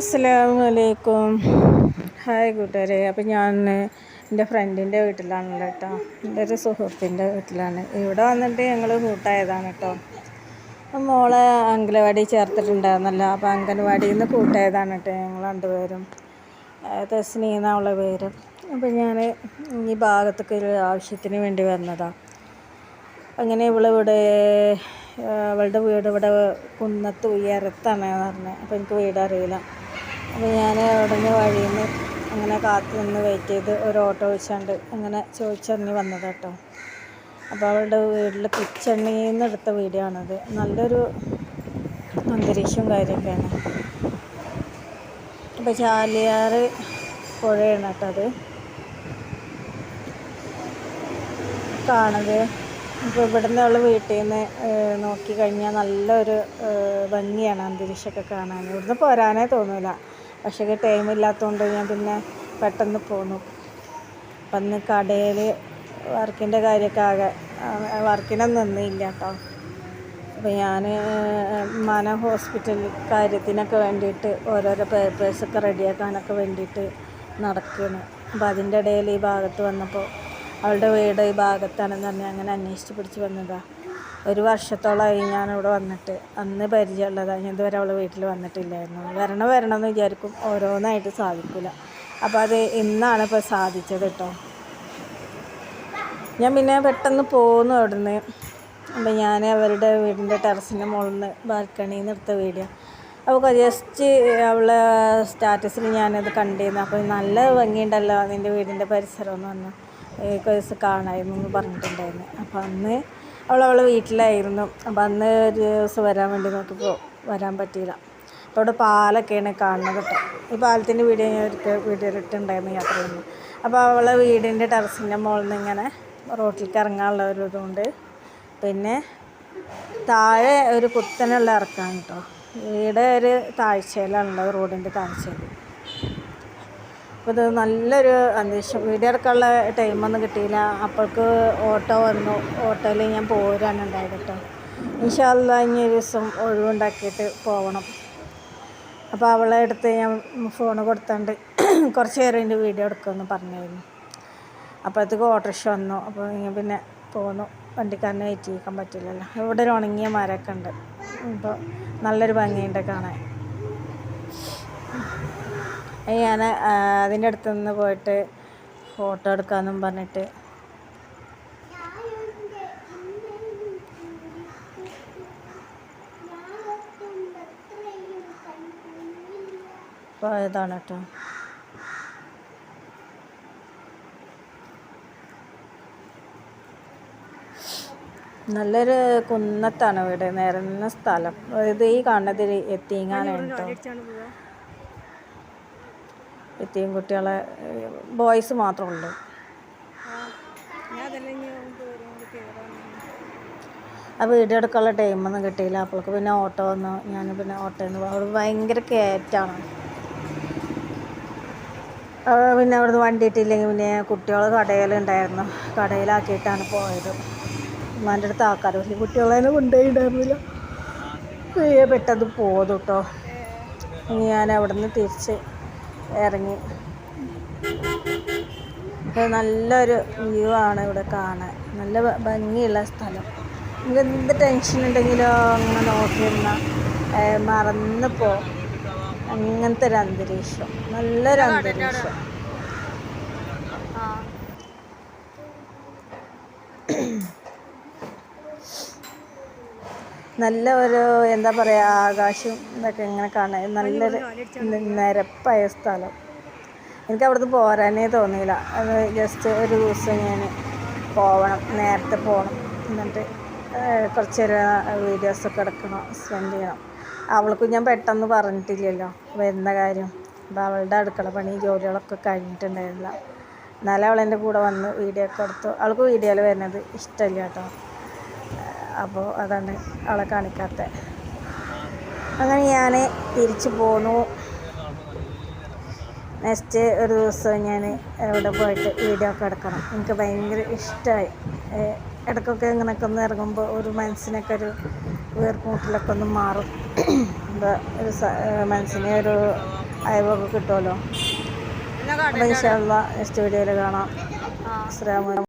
അസ്സലാമലൈക്കും ഹായ് കൂട്ടുകാരെ അപ്പം ഞാൻ എന്റെ ഫ്രണ്ടിന്റെ വീട്ടിലാണല്ലോ കേട്ടോ എന്റെ ഒരു സുഹൃത്തിന്റെ വീട്ടിലാണ്. ഇവിടെ വന്നിട്ട് ഞങ്ങൾ കൂട്ടായതാണ് കേട്ടോ അപ്പം മോളെ അംഗനവാടി ചേർത്തിട്ടുണ്ടായിരുന്നല്ലോ അപ്പോൾ അംഗനവാടിയിൽ നിന്ന് കൂട്ടായതാണ് കേട്ടോ ഞങ്ങൾ രണ്ടുപേരും. തസ്നി എന്നുള്ള പേര്. അപ്പം ഞാൻ ഈ ഭാഗത്തൊക്കെ ഒരു ആവശ്യത്തിന് വേണ്ടി വന്നതാണ് അങ്ങനെ ഇവളിവിടെ അവളുടെ വീട് ഇവിടെ കുന്നത്ത് ഉയരത്താണ് പറഞ്ഞത് അപ്പോൾ എനിക്ക് വീട് അറിയില്ല അപ്പോൾ ഞാൻ അവിടെ നിന്ന് വഴിയിൽ നിന്ന് അങ്ങനെ കാത്തു നിന്ന് വെയിറ്റ് ചെയ്ത് ഒരു ഓട്ടോ വിളിച്ചാണ്ട് അങ്ങനെ ചോദിച്ചറിഞ്ഞ് വന്നത് കേട്ടോ. അപ്പോൾ അവളുടെ വീട്ടിൽ പിച്ചെണ്ണിയിൽ നിന്ന് എടുത്ത വീഡിയോ ആണത്. നല്ലൊരു അന്തരീക്ഷവും കാര്യമൊക്കെയാണ്. അപ്പോൾ ചാലിയാർ പുഴയാണ് കേട്ടോ അത്. കാണുന്നത്. ഇപ്പോൾ ഇവിടുന്ന് അവൾ വീട്ടിൽ നിന്ന് നോക്കി കഴിഞ്ഞാൽ നല്ലൊരു ഭംഗിയാണ് അന്തരീക്ഷമൊക്കെ കാണാൻ. ഇവിടുന്ന് പോരാനേ തോന്നില്ല പക്ഷേ ടൈം ഇല്ലാത്തതുകൊണ്ട് ഞാൻ പിന്നെ പെട്ടെന്ന് പോന്നു. അപ്പം കടയിൽ വർക്കിന്റെ കാര്യമൊക്കെ ആകെ വർക്കിനൊന്നും നിന്നില്ല കേട്ടോ. അപ്പോൾ ഞാൻ മന ഹോസ്പിറ്റൽ കാര്യത്തിനൊക്കെ വേണ്ടിയിട്ട് ഓരോരോ പേപ്പേഴ്സൊക്കെ റെഡിയാക്കാനൊക്കെ വേണ്ടിയിട്ട് നടക്കുകയാണ് അപ്പോൾ അതിന്റെ ഇടയിൽ ഈ ഭാഗത്ത് വന്നപ്പോൾ അവളുടെ വീട് ഈ ഭാഗത്താണെന്ന് പറഞ്ഞാൽ അങ്ങനെ അന്വേഷിച്ച് പിടിച്ച് വന്നതാണ് ഒരു വർഷത്തോളമായി ഞാൻ ഇവിടെ വന്നിട്ട് അന്ന് പരിചയമുള്ളതാണ് ഞാൻ ഇതുവരെ അവൾ വീട്ടിൽ വന്നിട്ടില്ലായിരുന്നു. വരണം വരണം എന്ന് വിചാരിക്കും ഓരോന്നായിട്ട് സാധിക്കില്ല. അപ്പോൾ അത് ഇന്നാണ് ഇപ്പോൾ സാധിച്ചത് കേട്ടോ ഞാൻ പിന്നെ പെട്ടെന്ന് പോന്നു അവിടുന്ന്. അപ്പം ഞാൻ അവരുടെ വീടിന്റെ ടെറസിന്റെ മുകളിൽ നിന്ന് ബാൽക്കണിയിൽ നിന്ന് വീഡിയോ അപ്പോൾ ജസ്റ്റ് അവളെ സ്റ്റാറ്റസിൽ ഞാനത് കണ്ടിരുന്നു. അപ്പോൾ നല്ല ഭംഗിയുണ്ടല്ലോ നിന്റെ വീടിന്റെ പരിസരം എന്ന് പറഞ്ഞു. കാണായിരുന്നു എന്ന് പറഞ്ഞിട്ടുണ്ടായിരുന്നു. അപ്പോൾ അന്ന് അവൾ അവളെ വീട്ടിലായിരുന്നു. അപ്പോൾ അന്ന് ഒരു ദിവസം വരാൻ വേണ്ടി നോക്കിയപ്പോൾ വരാൻ പറ്റിയില്ല. അപ്പോൾ അവിടെ പാലൊക്കെയാണ് കാണുന്നത് കേട്ടോ. ഈ പാലത്തിന്റെ വീഡിയോ ഞാൻ ഒരിക്കൽ വീഡിയോ ഇട്ടുണ്ടായിരുന്നു യാത്ര ചെയ്യുന്നു അപ്പോൾ അവളെ വീടിന്റെ ടെറസിന്റെ മുകളിൽ നിന്ന് ഇങ്ങനെ റോട്ടിലേക്ക് ഇറങ്ങാനുള്ള ഒരു ഇതുകൊണ്ട് പിന്നെ താഴെ ഒരു കുത്തനുള്ള ഇറക്കാണ് കേട്ടോ. വീട് ഒരു താഴ്ചയിലാണുള്ളത് റോഡിന്റെ താഴ്ചയിൽ അപ്പോൾ ഇത് നല്ലൊരു അന്തരീക്ഷം വീഡിയോ എടുക്കാനുള്ള ടൈമൊന്നും കിട്ടിയില്ല. അപ്പോൾക്ക് ഓട്ടോ വന്നു. ഓട്ടോയിൽ ഞാൻ പോരാണ് ഉണ്ടായത് കേട്ടോ. ഇൻഷാല്ല ഇനി ഒരു ദിവസം ഒഴിവുണ്ടാക്കിയിട്ട് പോകണം അപ്പോൾ അവളെ അടുത്ത് ഞാൻ ഫോൺ കൊടുത്തോണ്ട് കുറച്ച് നേരം എന്റെ വീഡിയോ എടുക്കുമെന്ന് പറഞ്ഞിരുന്നു. അപ്പോഴത്തേക്ക് ഓട്ടോറിക്ഷ വന്നു. അപ്പോൾ ഞാൻ പിന്നെ പോന്നു. വണ്ടിക്കാരനെ വെയിറ്റ് ചെയ്യിക്കാൻ പറ്റില്ലല്ലോ. ഇവിടെ ഒരു ഉണങ്ങിയ മരമൊക്കെ ഉണ്ട്. അപ്പോൾ നല്ലൊരു ഭംഗിയുണ്ട് കാണാൻ. ഞാൻ അതിന്റെ അടുത്ത് നിന്ന് പോയിട്ട് ഫോട്ടോ എടുക്കാമെന്നും പറഞ്ഞിട്ട്. പോയതാണ് കേട്ടോ നല്ലൊരു കുന്നത്താണ് വീട് നിരന്ന സ്ഥലം. ഇത് ഈ കാണുന്നത് എത്തിങ്ങാനാണ് എത്തിയും കുട്ടികളെ ബോയ്സ് മാത്രമുണ്ട് ആ വീഡിയോ എടുക്കാനുള്ള ടൈമൊന്നും കിട്ടിയില്ല. അപ്പോൾക്ക് പിന്നെ ഓട്ടോ വന്നു. ഞാൻ പിന്നെ ഓട്ടോയിൽ നിന്ന് അവിടെ ഭയങ്കര കയറ്റാണ്. പിന്നെ അവിടുന്ന് വണ്ടി ഇട്ടില്ലെങ്കിൽ പിന്നെ കുട്ടികൾ കടയിലുണ്ടായിരുന്നു. കടയിലാക്കിയിട്ടാണ് പോയത്. ഉമ്മാന്റെ അടുത്ത് ആൾക്കാർ പക്ഷേ കുട്ടികളെ കൊണ്ടുപോയിണ്ടായിരുന്നില്ല പെട്ടെന്ന് പോന്നു കേട്ടോ ഞാൻ അവിടെ നിന്ന് തിരിച്ച് ഇറങ്ങി. നല്ലൊരു വ്യൂ ആണ് ഇവിടെ കാണാൻ. നല്ല ഭംഗിയുള്ള സ്ഥലം. നമുക്ക് എന്ത് ടെൻഷൻ ഉണ്ടെങ്കിലോ അങ്ങനെ നോക്കിയിരുന്ന മറന്നു പോ. അങ്ങനത്തെ ഒരു അന്തരീക്ഷം. നല്ലൊരു അന്തരീക്ഷം. നല്ല ഒരു എന്താ പറയുക ആകാശം ഇതൊക്കെ ഇങ്ങനെ കാണാൻ നല്ലൊരു നിരപ്പായ സ്ഥലം. എനിക്ക് അവിടുന്ന് പോരാനേ തോന്നിയില്ല. അത് ജസ്റ്റ് ഒരു ദിവസം ഞാൻ പോവണം നേരത്തെ പോകണം എന്നിട്ട് കുറച്ച് നേരം വീഡിയോസൊക്കെ എടുക്കണം സ്പെൻഡ് ചെയ്യണം. അവൾക്ക് ഞാൻ പെട്ടെന്ന് പറഞ്ഞിട്ടില്ലല്ലോ വരുന്ന കാര്യം. അപ്പോൾ അവളുടെ അടുക്കള പണി ജോലികളൊക്കെ കഴിഞ്ഞിട്ടുണ്ടായിരുന്നില്ല. എന്നാലും അവളെന്റെ കൂടെ വന്ന് വീഡിയോ ഒക്കെ എടുത്തു. അവൾക്ക് വീഡിയോയിൽ വരുന്നത് ഇഷ്ടമല്ല കേട്ടോ. അപ്പോൾ അതാണ് അവളെ കാണിക്കാത്തത് അങ്ങനെ ഞാൻ തിരിച്ചു പോന്നു. നെക്സ്റ്റ് ഒരു ദിവസം ഞാൻ അവിടെ പോയിട്ട് വീഡിയോ ഒക്കെ എടുക്കണം. എനിക്ക് ഭയങ്കര ഇഷ്ടമായി ഇടയ്ക്കൊക്കെ ഇങ്ങനെയൊക്കെ ഒന്ന് ഇറങ്ങുമ്പോൾ ഒരു മനസ്സിനൊക്കെ ഒരു വീർപ്പുമുട്ടലൊക്കെ ഒന്ന് മാറും. എന്താ ഒരു മനസ്സിനെ ഒരു അയവൊക്കെ കിട്ടുമല്ലോ അപ്പോൾ നെക്സ്റ്റ് വീഡിയോയിൽ കാണാം. അലൈക്കും.